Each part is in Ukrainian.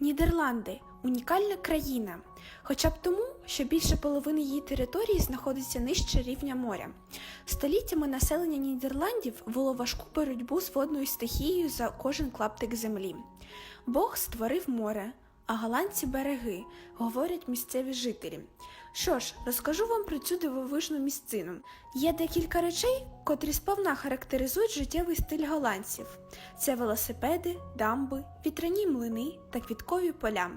Нідерланди унікальна країна, хоча б тому, що більше половини її території знаходиться нижче рівня моря. Століттями населення Нідерландів вело важку боротьбу з водною стихією за кожен клаптик землі. Бог створив море, а голландці береги, говорять місцеві жителі. Що ж, розкажу вам про цю дивовижну місцину. Є декілька речей, котрі сповна характеризують життєвий стиль голландців: це велосипеди, дамби, вітряні млини та квіткові поля.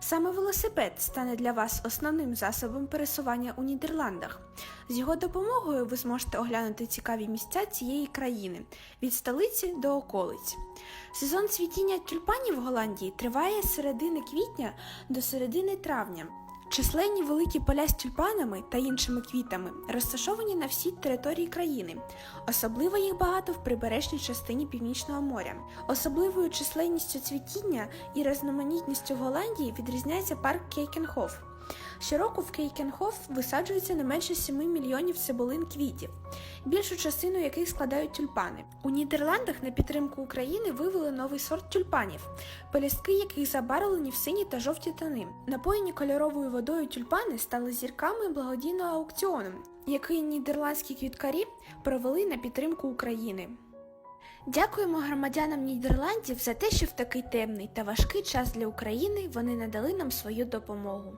Саме велосипед стане для вас основним засобом пересування у Нідерландах. З його допомогою ви зможете оглянути цікаві місця цієї країни від столиці до околиць. Сезон цвітіння тюльпанів в Голландії триває з середини квітня до середини травня. Численні великі поля з тюльпанами та іншими квітами розташовані на всій території країни. Особливо їх багато в прибережній частині Північного моря. Особливою численністю цвітіння і різноманітністю Голландії відрізняється парк Кейкенхоф. Щороку в Кейкенхоф висаджується не менше 7 мільйонів цибулин квітів, більшу частину яких складають тюльпани. У Нідерландах на підтримку України вивели новий сорт тюльпанів, пелюстки яких забарвлені в сині та жовті тони. Напоєні кольоровою водою тюльпани стали зірками благодійного аукціону, який нідерландські квіткарі провели на підтримку України. Дякуємо громадянам Нідерландів за те, що в такий темний та важкий час для України вони надали нам свою допомогу.